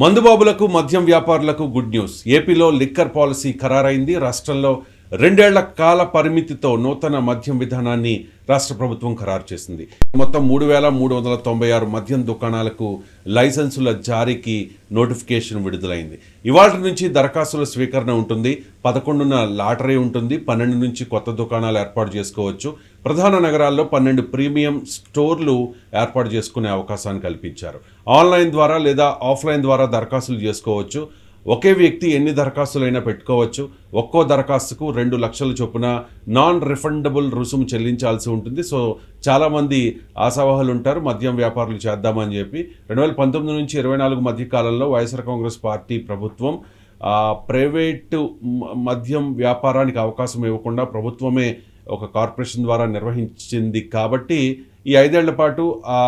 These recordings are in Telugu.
మందుబాబులకు మద్యం వ్యాపారులకు గుడ్ న్యూస్. ఏపీలో లిక్కర్ పాలసీ ఖరారైంది. రాష్ట్రంలో రెండేళ్ళ కాల పరిమితితో నూతన మద్యం విధానాన్ని రాష్ట్ర ప్రభుత్వం ఖరారు చేసింది. మొత్తం మూడు వేల మూడు వందల తొంభై ఆరు మద్యం దుకాణాలకు లైసెన్సుల జారీకి నోటిఫికేషన్ విడుదలైంది. ఇవాళ నుంచి దరఖాస్తుల స్వీకరణ ఉంటుంది పదకొండున లాటరీ ఉంటుంది పన్నెండు నుంచి కొత్త దుకాణాలు ఏర్పాటు చేసుకోవచ్చు. ప్రధాన నగరాల్లో పన్నెండు ప్రీమియం స్టోర్లు ఏర్పాటు చేసుకునే అవకాశాన్ని కల్పించారు. ఆన్లైన్ ద్వారా లేదా ఆఫ్లైన్ ద్వారా దరఖాస్తులు చేసుకోవచ్చు. ఒకే వ్యక్తి ఎన్ని దరఖాస్తులైనా పెట్టుకోవచ్చు. ఒక్కో దరఖాస్తుకు రెండు లక్షల చొప్పున నాన్ రిఫండబుల్ రుసుము చెల్లించాల్సి ఉంటుంది. సో చాలామంది ఆశావాహులు ఉంటారు. మద్యం వ్యాపారులు చేద్దామని చెప్పి రెండు వేల పంతొమ్మిది నుంచి ఇరవై నాలుగు మధ్య కాలంలో వైఎస్ఆర్ కాంగ్రెస్ పార్టీ ప్రభుత్వం ప్రైవేటు మద్యం వ్యాపారానికి అవకాశం ఇవ్వకుండా ప్రభుత్వమే ఒక కార్పొరేషన్ ద్వారా నిర్వహించింది. కాబట్టి ఈ ఐదేళ్ళ పాటు ఆ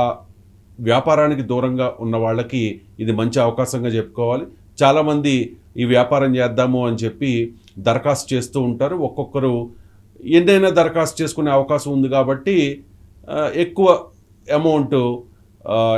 వ్యాపారానికి దూరంగా ఉన్న వాళ్ళకి ఇది మంచి అవకాశంగా చెప్పుకోవాలి. చాలామంది ఈ వ్యాపారం చేద్దాము అని చెప్పి దరఖాస్తు చేస్తూ ఉంటారు. ఒక్కొక్కరు ఎన్నైనా దరఖాస్తు చేసుకునే అవకాశం ఉంది కాబట్టి ఎక్కువ అమౌంట్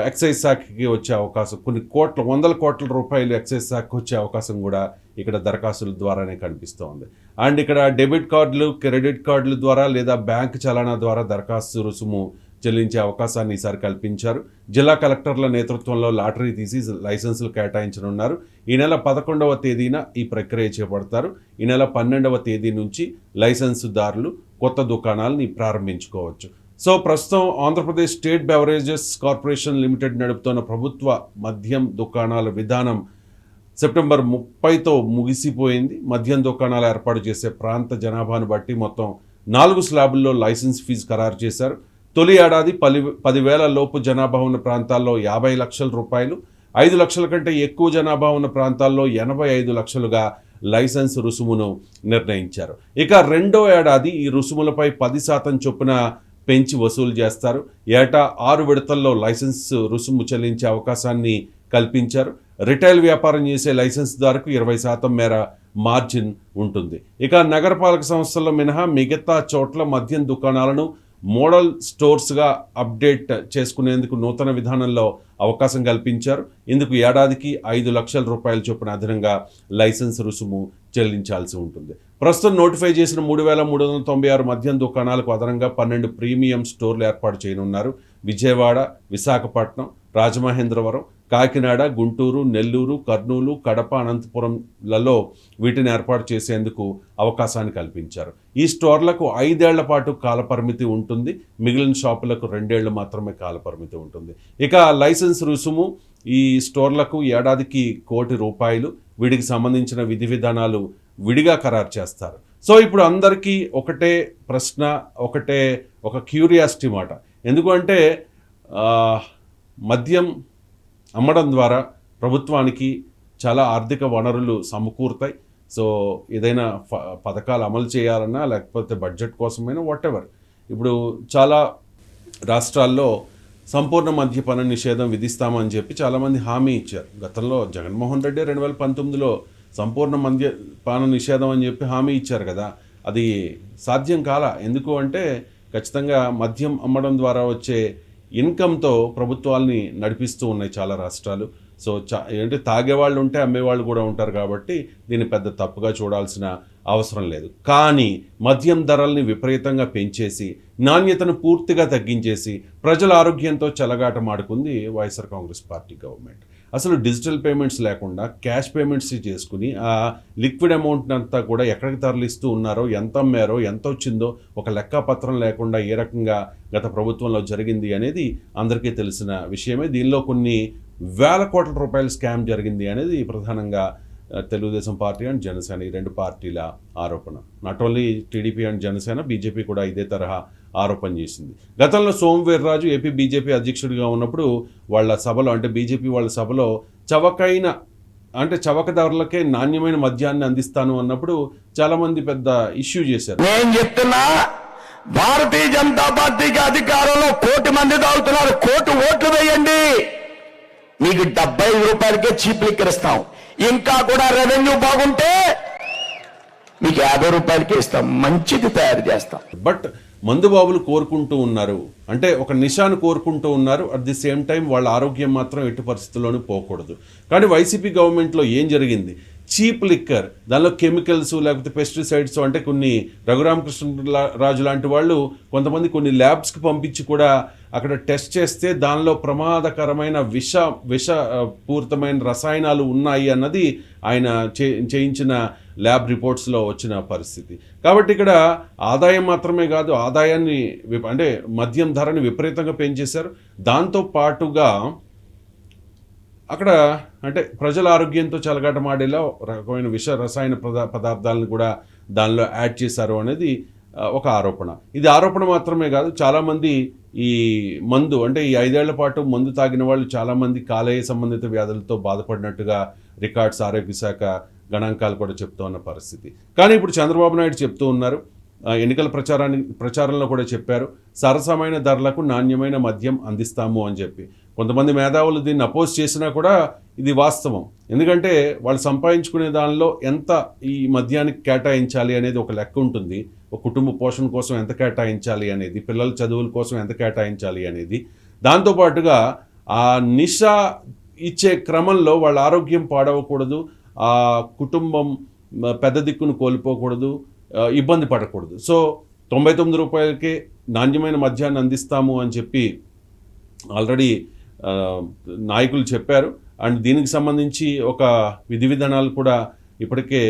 ఎక్సైజ్ శాఖకి వచ్చే అవకాశం కొన్ని కోట్ల వందల కోట్ల రూపాయలు ఎక్సైజ్ శాఖకి వచ్చే అవకాశం కూడా ఇక్కడ దరఖాస్తుల ద్వారానే కనిపిస్తోంది అండ్ ఇక్కడ డెబిట్ కార్డులు క్రెడిట్ కార్డుల ద్వారా లేదా బ్యాంక్ చలానా ద్వారా దరఖాస్తు రుసుము చెల్లించే అవకాశాన్ని ఈసారి కల్పించారు. జిల్లా కలెక్టర్ల నేతృత్వంలో లాటరీ తీసి లైసెన్సులు కేటాయించనున్నారు. ఈ నెల పదకొండవ తేదీన ఈ ప్రక్రియ చేపడతారు. ఈ నెల పన్నెండవ తేదీ నుంచి లైసెన్సుదారులు కొత్త దుకాణాలని ప్రారంభించుకోవచ్చు. సో ప్రస్తుతం Andhra Pradesh state beverages corporation limited నడుపుతున్న ప్రభుత్వ మద్యం దుకాణాల విధానం సెప్టెంబర్ ముప్పైతో ముగిసిపోయింది. మద్యం దుకాణాలు ఏర్పాటు చేసే ప్రాంత జనాభాను బట్టి మొత్తం నాలుగు స్లాబుల్లో లైసెన్స్ ఫీజు ఖరారు చేశారు. తొలి ఏడాది పది పదివేల లోపు జనాభా ఉన్న ప్రాంతాల్లో యాభై లక్షల రూపాయలు ఐదు లక్షల కంటే ఎక్కువ జనాభా ఉన్న ప్రాంతాల్లో ఎనభై ఐదు లక్షలుగా లైసెన్స్ రుసుమును నిర్ణయించారు. ఇక రెండో ఏడాది ఈ రుసుములపై పది శాతం చొప్పున పెంచి వసూలు చేస్తారు. ఏటా ఆరు విడతల్లో లైసెన్స్ రుసుము చెల్లించే అవకాశాన్ని కల్పించారు. రిటైల్ వ్యాపారం చేసే లైసెన్స్దారుకు ఇరవై శాతం మేర మార్జిన్ ఉంటుంది. ఇక నగరపాలక సంస్థల్లో మినహా మిగతా చోట్ల మద్యం దుకాణాలను మోడల్ స్టోర్స్గా అప్డేట్ చేసుకునేందుకు నూతన విధానంలో అవకాశం కల్పించారు. ఇందుకు ఏడాదికి ఐదు లక్షల రూపాయల చొప్పున అదనంగా లైసెన్స్ రుసుము చెల్లించాల్సి ఉంటుంది. ప్రస్తుతం నోటిఫై చేసిన మూడు వేల మూడు వందల తొంభై ఆరు మద్యం దుకాణాలకు అదనంగా పన్నెండు ప్రీమియం స్టోర్లు ఏర్పాటు చేయనున్నారు. విజయవాడ విశాఖపట్నం రాజమహేంద్రవరం కాకినాడ గుంటూరు నెల్లూరు కర్నూలు కడప అనంతపురంలలో వీటిని ఏర్పాటు చేసేందుకు అవకాశాన్ని కల్పించారు. ఈ స్టోర్లకు ఐదేళ్ళ పాటు కాలపరిమితి ఉంటుంది. మిగిలిన షాపులకు రెండేళ్ళు మాత్రమే కాలపరిమితి ఉంటుంది. ఇక లైసెన్స్ రుసుము ఈ స్టోర్లకు ఏడాదికి కోటి రూపాయలు వీటికి సంబంధించిన విధి విధానాలు విడిగా ఖరారు చేస్తారు. సో ఇప్పుడు అందరికీ ఒకటే ప్రశ్న ఒకటే ఒక క్యూరియాసిటీ మాట. ఎందుకంటే మద్యం అమ్మడం ద్వారా ప్రభుత్వానికి చాలా ఆర్థిక వనరులు సమకూరుతాయి. సో ఏదైనా పథకాలు అమలు చేయాలన్నా లేకపోతే బడ్జెట్ కోసమైనా వాట్ ఎవర్ ఇప్పుడు చాలా రాష్ట్రాల్లో సంపూర్ణ మద్యపాన నిషేధం విధిస్తామని చెప్పి చాలామంది హామీ ఇచ్చారు. గతంలో జగన్మోహన్ రెడ్డి రెండు వేల పంతొమ్మిదిలో సంపూర్ణ మద్యపాన నిషేధం అని చెప్పి హామీ ఇచ్చారు కదా. అది సాధ్యం కాల? ఎందుకు అంటే ఖచ్చితంగా మద్యం అమ్మడం ద్వారా వచ్చే ఇన్కమ్తో ప్రభుత్వాల్ని నడిపిస్తూ ఉన్నాయి చాలా రాష్ట్రాలు. సో చా ఏంటంటే తాగేవాళ్ళు ఉంటే అమ్మేవాళ్ళు కూడా ఉంటారు కాబట్టి దీన్ని పెద్ద తప్పుగా చూడాల్సిన అవసరం లేదు. కానీ మద్యం ధరల్ని విపరీతంగా పెంచేసి నాణ్యతను పూర్తిగా తగ్గించేసి ప్రజల ఆరోగ్యంతో చెలగాటమాడుకుంది వైఎస్ఆర్ కాంగ్రెస్ పార్టీ గవర్నమెంట్. అసలు డిజిటల్ పేమెంట్స్ లేకుండా క్యాష్ పేమెంట్స్ చేసుకుని ఆ లిక్విడ్ అమౌంట్ అంతా కూడా ఎక్కడికి తరలిస్తూ ఉన్నారో ఎంత అమ్మారో ఎంత వచ్చిందో ఒక లెక్కపత్రం లేకుండా ఏ రకంగా గత ప్రభుత్వంలో జరిగింది అనేది అందరికీ తెలిసిన విషయమే. దీనిలో కొన్ని వేల కోట్ల రూపాయల స్కామ్ జరిగింది అనేది ప్రధానంగా తెలుగుదేశం పార్టీ అండ్ జనసేన ఈ రెండు పార్టీల ఆరోపణ. Not only TDP and Janasena BJP కూడా ఇదే తరహా ఆరోపణ చేసింది. గతంలో సోమవీర్రాజు ఏపీ బీజేపీ అధ్యక్షుడిగా ఉన్నప్పుడు వాళ్ళ సభలో అంటే బీజేపీ వాళ్ళ సభలో చవకైన అంటే చవకదారులకే నాణ్యమైన మద్యాన్ని అందిస్తాను అన్నప్పుడు చాలామంది పెద్ద ఇష్యూ చేశారు. నేను చెప్తున్నా భారతీయ జనతా పార్టీకి అధికారంలో కోటి మంది తాగుతున్నారు కోటి ఓట్లు వేయండి. మీకు డెబ్బై రూపాయలకే చీప్ లిక్కర్ ఇస్తాం ఇంకా కూడా రెవెన్యూ బాగుంటే మీకు యాభై రూపాయలకే ఇస్తాం. మంచిది తయారు చేస్తాం. బట్ మందుబాబులు కోరుకుంటూ ఉన్నారు. అంటే ఒక నిషాను కోరుకుంటూ ఉన్నారు. అట్ ది సేమ్ టైం వాళ్ళ ఆరోగ్యం మాత్రం ఎట్టి పరిస్థితుల్లోనూ పోకూడదు. కానీ వైసీపీ గవర్నమెంట్లో ఏం జరిగింది? చీప్ లిక్కర్ దానిలో కెమికల్స్ లేకపోతే పెస్టిసైడ్స్ అంటే కొన్ని రఘురామకృష్ణ రాజు లాంటి వాళ్ళు కొంతమంది కొన్ని ల్యాబ్స్కి పంపించి కూడా అక్కడ టెస్ట్ చేస్తే దానిలో ప్రమాదకరమైన విష విషపూరితమైన రసాయనాలు ఉన్నాయి అన్నది ఆయన చే చేయించిన ల్యాబ్ రిపోర్ట్స్లో వచ్చిన పరిస్థితి. కాబట్టి ఇక్కడ ఆదాయం మాత్రమే కాదు ఆదాయాన్ని అంటే మద్యం ధరని విపరీతంగా పెంచేశారు. దాంతో పాటుగా అక్కడ అంటే ప్రజల ఆరోగ్యంతో చలగాటమాడేలా ఒక రకమైన విష రసాయన పదార్థాలను కూడా దానిలో యాడ్ చేశారు అనేది ఒక ఆరోపణ. ఇది ఆరోపణ మాత్రమే కాదు చాలామంది ఈ మందు అంటే ఈ ఐదేళ్ళ పాటు మందు తాగిన వాళ్ళు చాలామంది కాలేయ సంబంధిత వ్యాధులతో బాధపడినట్టుగా రికార్డ్స్ ఆరోగ్య శాఖ గణాంకాలు కూడా చెప్తూ ఉన్న పరిస్థితి. కానీ ఇప్పుడు చంద్రబాబు నాయుడు చెప్తూ ఉన్నారు. ఎన్నికల ప్రచారాన్ని ప్రచారంలో కూడా చెప్పారు. సరసమైన ధరలకు నాణ్యమైన మద్యం అందిస్తాము అని చెప్పి. కొంతమంది మేధావులు దీన్ని అపోజ్ చేసినా కూడా ఇది వాస్తవం. ఎందుకంటే వాళ్ళు సంపాదించుకునే దానిలో ఎంత ఈ మద్యానికి కేటాయించాలి అనేది ఒక లెక్క ఉంటుంది. ఒక కుటుంబ పోషణ కోసం ఎంత కేటాయించాలి అనేది పిల్లల చదువుల కోసం ఎంత కేటాయించాలి అనేది. దాంతోపాటుగా ఆ నిష ఇచ్చే క్రమంలో వాళ్ళ ఆరోగ్యం పాడవకూడదు. ఆ కుటుంబం పెద్ద దిక్కును కోల్పోకూడదు ఇబ్బంది పడకూడదు. సో తొంభై తొమ్మిది రూపాయలకే నాణ్యమైన మద్యాన్ని అందిస్తాము అని చెప్పి ఆల్రెడీ నాయకులు చెప్పారు. అండ్ దీనికి సంబంధించి ఒక విధి విధానాలు కూడా ఇప్పటికే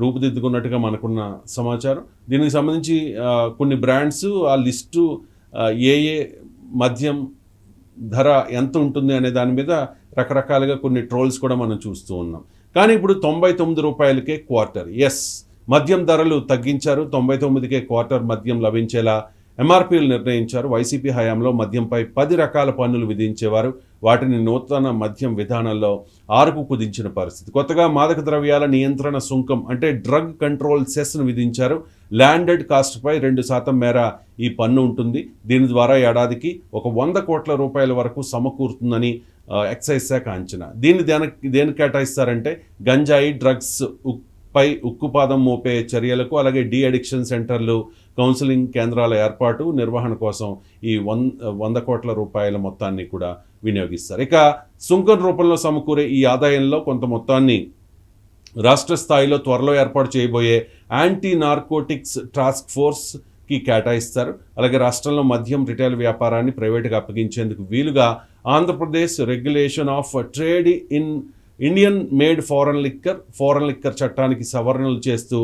రూపుదిద్దుకున్నట్టుగా మనకున్న సమాచారం. దీనికి సంబంధించి కొన్ని బ్రాండ్స్ ఆ లిస్టు ఏ ఏ మద్యం ధర ఎంత ఉంటుంది అనే దాని మీద రకరకాలుగా కొన్ని ట్రోల్స్ కూడా మనం చూస్తూ ఉన్నాం. కానీ ఇప్పుడు తొంభై తొమ్మిది రూపాయలకే క్వార్టర్. ఎస్ మద్యం ధరలు తగ్గించారు. తొంభై తొమ్మిదికే క్వార్టర్ మద్యం లభించేలా ఎంఆర్పీలు నిర్ణయించారు. వైసీపీ హయాంలో మద్యంపై పది రకాల పన్నులు విధించేవారు. వాటిని నూతన మద్యం విధానంలో ఆరుకు కుదించిన పరిస్థితి. కొత్తగా మాదక ద్రవ్యాల నియంత్రణ సుంకం అంటే డ్రగ్ కంట్రోల్ సెస్ను విధించారు. ల్యాండెడ్ కాస్ట్పై రెండు శాతం మేర ఈ పన్ను ఉంటుంది. దీని ద్వారా ఏడాదికి ఒక వంద కోట్ల రూపాయల వరకు సమకూరుతుందని ఎక్సైజ్ శాఖ అంచనా. దీన్ని దేనికి దేని కేటాయిస్తారంటే గంజాయి డ్రగ్స్ పై ఉక్కుపాదం మోపే చర్యలకు అలాగే డీ అడిక్షన్ సెంటర్లు కౌన్సిలింగ్ కేంద్రాల ఏర్పాటు నిర్వహణ కోసం ఈ వన్ వంద కోట్ల రూపాయల మొత్తాన్ని కూడా వినియోగిస్తారు. ఇక సుంకం రూపంలో సమకూరే ఈ ఆదాయంలో కొంత మొత్తాన్ని రాష్ట్ర స్థాయిలో త్వరలో ఏర్పాటు చేయబోయే యాంటీ నార్కోటిక్స్ టాస్క్ ఫోర్స్కి కేటాయిస్తారు. అలాగే రాష్ట్రంలో మద్యం రిటైల్ వ్యాపారాన్ని ప్రైవేటుగా అప్పగించేందుకు వీలుగా Andhra Pradesh regulation of trade in Indian made foreign liquor foreign liquor చట్టానికి సవరణలు చేస్తూ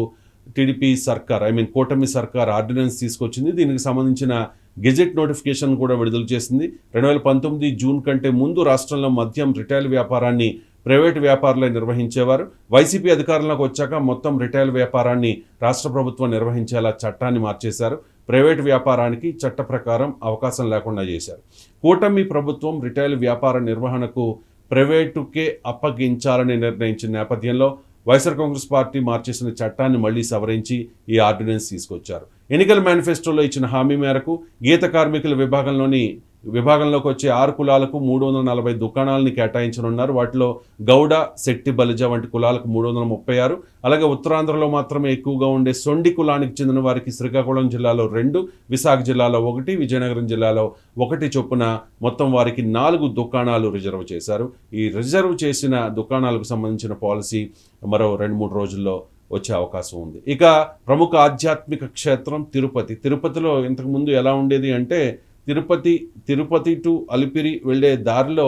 టీడీపీ సర్కార్ ఐ మీన్ కూటమి సర్కార్ ఆర్డినెన్స్ తీసుకొచ్చింది. దీనికి సంబంధించిన గెజెట్ నోటిఫికేషన్ కూడా విడుదల చేసింది. రెండు వేల పంతొమ్మిది జూన్ కంటే ముందు రాష్ట్రంలో మద్యం రిటైల్ వ్యాపారాన్ని ప్రైవేటు వ్యాపారులే నిర్వహించేవారు. వైసీపీ అధికారంలోకి వచ్చాక మొత్తం రిటైల్ వ్యాపారాన్ని రాష్ట్ర ప్రభుత్వం నిర్వహించేలా చట్టాన్ని మార్చేశారు. ప్రైవేటు వ్యాపారానికి చట్ట ప్రకారం అవకాశం లేకుండా చేశారు. కూటమి ప్రభుత్వం రిటైల్ వ్యాపార నిర్వహణకు ప్రైవేటుకే అప్పగించాలని నిర్ణయించిన నేపథ్యంలో వైఎస్ఆర్ కాంగ్రెస్ పార్టీ మార్చేసిన చట్టాన్ని మళ్ళీ సవరించి ఈ ఆర్డినెన్స్ తీసుకొచ్చారు. ఎన్నికల మేనిఫెస్టోలో ఇచ్చిన హామీ మేరకు గీత కార్మికుల విభాగంలోని విభాగంలోకి వచ్చే ఆరు కులాలకు మూడు వందల నలభై దుకాణాలని కేటాయించనున్నారు. వాటిలో గౌడ శెట్టి బలిజ వంటి కులాలకు మూడు వందల ముప్పై ఆరు. అలాగే ఉత్తరాంధ్రలో మాత్రమే ఎక్కువగా ఉండే సొండి కులానికి చెందిన వారికి శ్రీకాకుళం జిల్లాలో రెండు విశాఖ జిల్లాలో ఒకటి విజయనగరం జిల్లాలో ఒకటి చొప్పున మొత్తం వారికి నాలుగు దుకాణాలు రిజర్వ్ చేశారు. ఈ రిజర్వ్ చేసిన దుకాణాలకు సంబంధించిన పాలసీ మరో రెండు మూడు రోజుల్లో వచ్చే అవకాశం ఉంది. ఇక ప్రముఖ ఆధ్యాత్మిక క్షేత్రం తిరుపతి. తిరుపతిలో ఇంతకుముందు ఎలా ఉండేది అంటే తిరుపతి తిరుపతి టు అలిపిరి వెళ్ళే దారిలో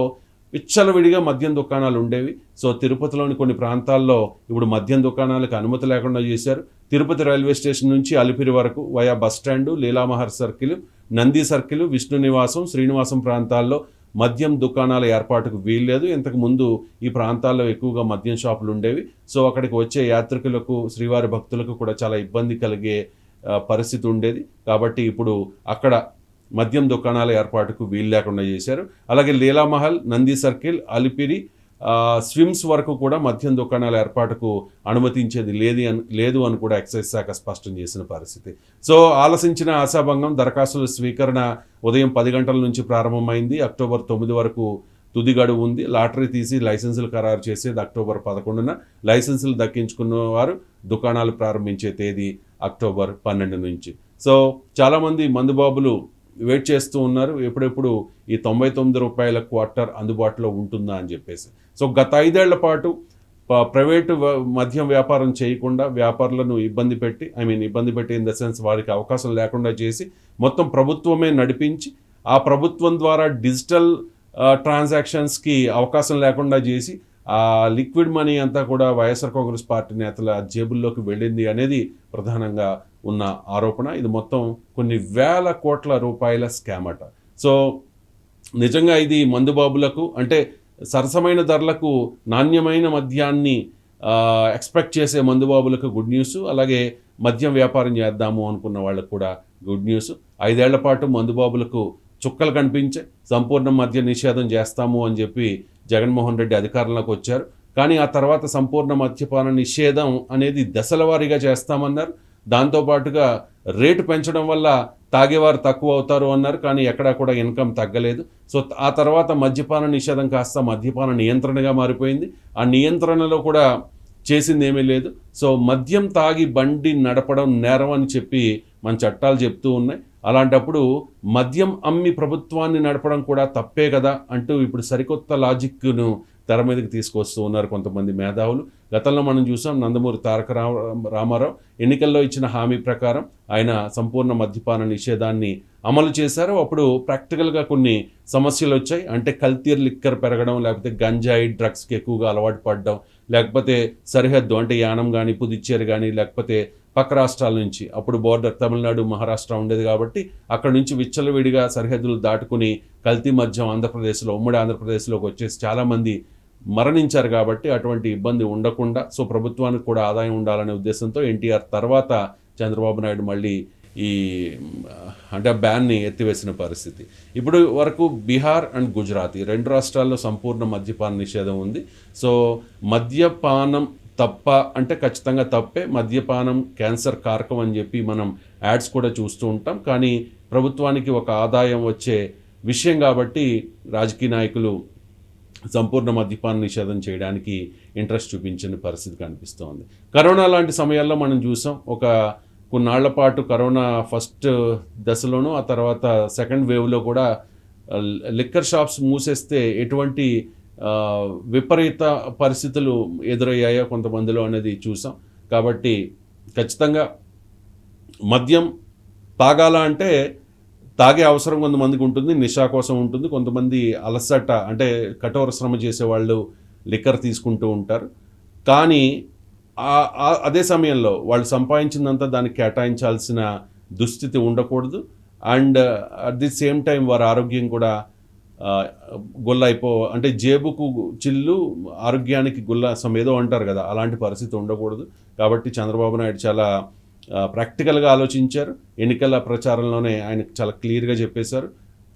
విచ్చలవిడిగా మద్యం దుకాణాలు ఉండేవి. సో తిరుపతిలోని కొన్ని ప్రాంతాల్లో ఇప్పుడు మద్యం దుకాణాలకు అనుమతి లేకుండా చేశారు. తిరుపతి రైల్వే స్టేషన్ నుంచి అలిపిరి వరకు via bus stand Leelamahal circle Nandi circle Vishnu Nivasam Srinivasam ప్రాంతాల్లో మద్యం దుకాణాల ఏర్పాటుకు వీల్లేదు. ఇంతకు ముందు ఈ ప్రాంతాల్లో ఎక్కువగా మద్యం షాపులు ఉండేవి. సో అక్కడికి వచ్చే యాత్రికులకు శ్రీవారి భక్తులకు కూడా చాలా ఇబ్బంది కలిగే పరిస్థితి ఉండేది. కాబట్టి ఇప్పుడు అక్కడ మద్యం దుకాణాల ఏర్పాటుకు వీలు లేకుండా చేశారు. అలాగే లీలామహల్ నంది సర్కిల్ అలిపిరి స్విమ్స్ వరకు కూడా మద్యం దుకాణాల ఏర్పాటుకు అనుమతించేది లేదు అని లేదు అని కూడా ఎక్సైజ్ శాఖ స్పష్టం చేసిన పరిస్థితి. సో ఆలసించిన ఆశాభంగం దరఖాస్తుల స్వీకరణ ఉదయం పది గంటల నుంచి ప్రారంభమైంది. అక్టోబర్ తొమ్మిది వరకు తుది గడువు ఉంది. లాటరీ తీసి లైసెన్సులు ఖరారు చేసేది అక్టోబర్ పదకొండున. లైసెన్సులు దక్కించుకున్న వారు దుకాణాలు ప్రారంభించే తేదీ అక్టోబర్ పన్నెండు నుంచి. సో చాలామంది మందుబాబులు వెయిట్ చేస్తూ ఉన్నారు. ఎప్పుడెప్పుడు ఈ తొంభై తొమ్మిది రూపాయల క్వార్టర్ అందుబాటులో ఉంటుందా అని చెప్పేసి. సో గత ఐదేళ్ళ పాటు ప్రైవేటు మద్యం వ్యాపారం చేయకుండా వ్యాపారులను ఇబ్బంది పెట్టి ఐ మీన్ ఇబ్బంది పెట్టి ఇన్ ద సెన్స్ వారికి అవకాశం లేకుండా చేసి మొత్తం ప్రభుత్వమే నడిపించి ఆ ప్రభుత్వం ద్వారా డిజిటల్ ట్రాన్సాక్షన్స్కి అవకాశం లేకుండా చేసి ఆ లిక్విడ్ మనీ అంతా కూడా వైఎస్ఆర్ కాంగ్రెస్ పార్టీ నేతల జేబుల్లోకి వెళ్ళింది అనేది ప్రధానంగా ఉన్న ఆరోపణ. ఇది మొత్తం కొన్ని వేల కోట్ల రూపాయల స్కామ్ అట. సో నిజంగా ఇది మందుబాబులకు అంటే సరసమైన ధరలకు నాణ్యమైన మద్యాన్ని ఎక్స్పెక్ట్ చేసే మందుబాబులకు గుడ్ న్యూస్. అలాగే మద్యం వ్యాపారం చేద్దాము అనుకున్న వాళ్ళకు కూడా గుడ్ న్యూస్. ఐదేళ్ళ పాటు మందుబాబులకు చుక్కలు కనిపించే సంపూర్ణ మద్య నిషేధం చేస్తాము అని చెప్పి జగన్మోహన్ రెడ్డి అధికారంలోకి వచ్చారు. కానీ ఆ తర్వాత సంపూర్ణ మద్యపాన నిషేధం అనేది దశల వారీగా చేస్తామన్నారు. దాంతోపాటుగా రేటు పెంచడం వల్ల తాగేవారు తక్కువ అవుతారు అన్నారు కానీ ఎక్కడా కూడా ఇన్కమ్ తగ్గలేదు. సో ఆ తర్వాత మద్యపాన నిషేధం కాస్త మద్యపాన నియంత్రణగా మారిపోయింది. ఆ నియంత్రణలో కూడా చేసింది ఏమీ లేదు. సో మద్యం తాగి బండి నడపడం నేరం అని చెప్పి మన చట్టాలు చెప్తూ ఉన్నాయి. అలాంటప్పుడు మద్యం అమ్మి ప్రభుత్వాన్ని నడపడం కూడా తప్పే కదా అంటూ ఇప్పుడు సరికొత్త లాజిక్ను తెర మీదకి తీసుకొస్తూ ఉన్నారు కొంతమంది మేధావులు. గతంలో మనం చూసాం నందమూరి తారక రామ- రామారావు ఎన్నికల్లో ఇచ్చిన హామీ ప్రకారం ఆయన సంపూర్ణ మద్యపాన నిషేధాన్ని అమలు చేశారు. అప్పుడు ప్రాక్టికల్గా కొన్ని సమస్యలు వచ్చాయి. అంటే కల్తీ లిక్కర్ పెరగడం లేకపోతే గంజాయి డ్రగ్స్కి ఎక్కువగా అలవాటు పడడం లేకపోతే సరిహద్దు అంటే యానం కానీ పుదుచ్చేరి కానీ లేకపోతే పక్క రాష్ట్రాల నుంచి. అప్పుడు బోర్డర్ తమిళనాడు మహారాష్ట్ర ఉండేది కాబట్టి అక్కడ నుంచి విచ్చలవిడిగా సరిహద్దులు దాటుకుని కల్తీ మద్యం ఆంధ్రప్రదేశ్లో ఉమ్మడి ఆంధ్రప్రదేశ్లోకి వచ్చేసి చాలామంది మరణించారు కాబట్టి అటువంటి ఇబ్బంది ఉండకుండా సో ప్రభుత్వానికి కూడా ఆదాయం ఉండాలనే ఉద్దేశంతో ఎన్టీఆర్ తర్వాత చంద్రబాబు నాయుడు మళ్ళీ ఈ అంటే ఆ బ్యాన్ని ఎత్తివేసిన పరిస్థితి. ఇప్పుడు వరకు బీహార్ అండ్ గుజరాత్ ఈ రెండు రాష్ట్రాల్లో సంపూర్ణ మద్యపాన నిషేధం ఉంది. సో మద్యపానం తప్ప అంటే ఖచ్చితంగా తప్పే. మద్యపానం క్యాన్సర్ కారకం అని చెప్పి మనం యాడ్స్ కూడా చూస్తూ ఉంటాం. కానీ ప్రభుత్వానికి ఒక ఆదాయం వచ్చే విషయం కాబట్టి రాజకీయ నాయకులు సంపూర్ణ మద్యపాన నిషేధం చేయడానికి ఇంట్రెస్ట్ చూపించిన పరిస్థితి కనిపిస్తోంది. కరోనా లాంటి సమయాల్లో మనం చూసాం ఒక కొన్నాళ్ళ పాటు కరోనా ఫస్ట్ దశలోనూ ఆ తర్వాత సెకండ్ వేవ్లో కూడా లిక్కర్ షాప్స్ మూసేస్తే ఎటువంటి విపరీత పరిస్థితులు ఎదురయ్యాయో కొంతమందిలో అనేది చూసాం. కాబట్టి ఖచ్చితంగా మద్యం తాగాల అంటే తాగే అవసరం కొంతమందికి ఉంటుంది నిషా కోసం ఉంటుంది. కొంతమంది అలసట అంటే కఠోర శ్రమ చేసేవాళ్ళు లిక్కర్ తీసుకుంటూ ఉంటారు. కానీ అదే సమయంలో వాళ్ళు సంపాదించిందంతా దానికి కేటాయించాల్సిన దుస్థితి ఉండకూడదు. And at the same time వారి ఆరోగ్యం కూడా గుల్ల అయిపో అంటే జేబుకు చిల్లు ఆరోగ్యానికి గుల్ల సమ ఏదో అంటారు కదా అలాంటి పరిస్థితి ఉండకూడదు. కాబట్టి చంద్రబాబు నాయుడు చాలా ప్రాక్టికల్గా ఆలోచించారు. ఎన్నికల ప్రచారంలోనే ఆయన చాలా క్లియర్గా చెప్పేశారు.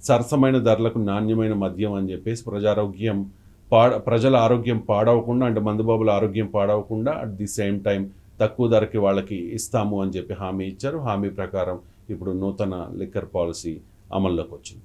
సరసమైన ధరలకు నాణ్యమైన మద్యం అని చెప్పేసి ప్రజారోగ్యం పాడ ప్రజల ఆరోగ్యం పాడవకుండా అంటే మందుబాబుల ఆరోగ్యం పాడవకుండా అట్ ది సేమ్ టైం తక్కువ ధరకి వాళ్ళకి ఇస్తాము అని చెప్పి హామీ ఇచ్చారు. హామీ ప్రకారం ఇప్పుడు నూతన లిక్కర్ పాలసీ అమల్లోకి వచ్చింది.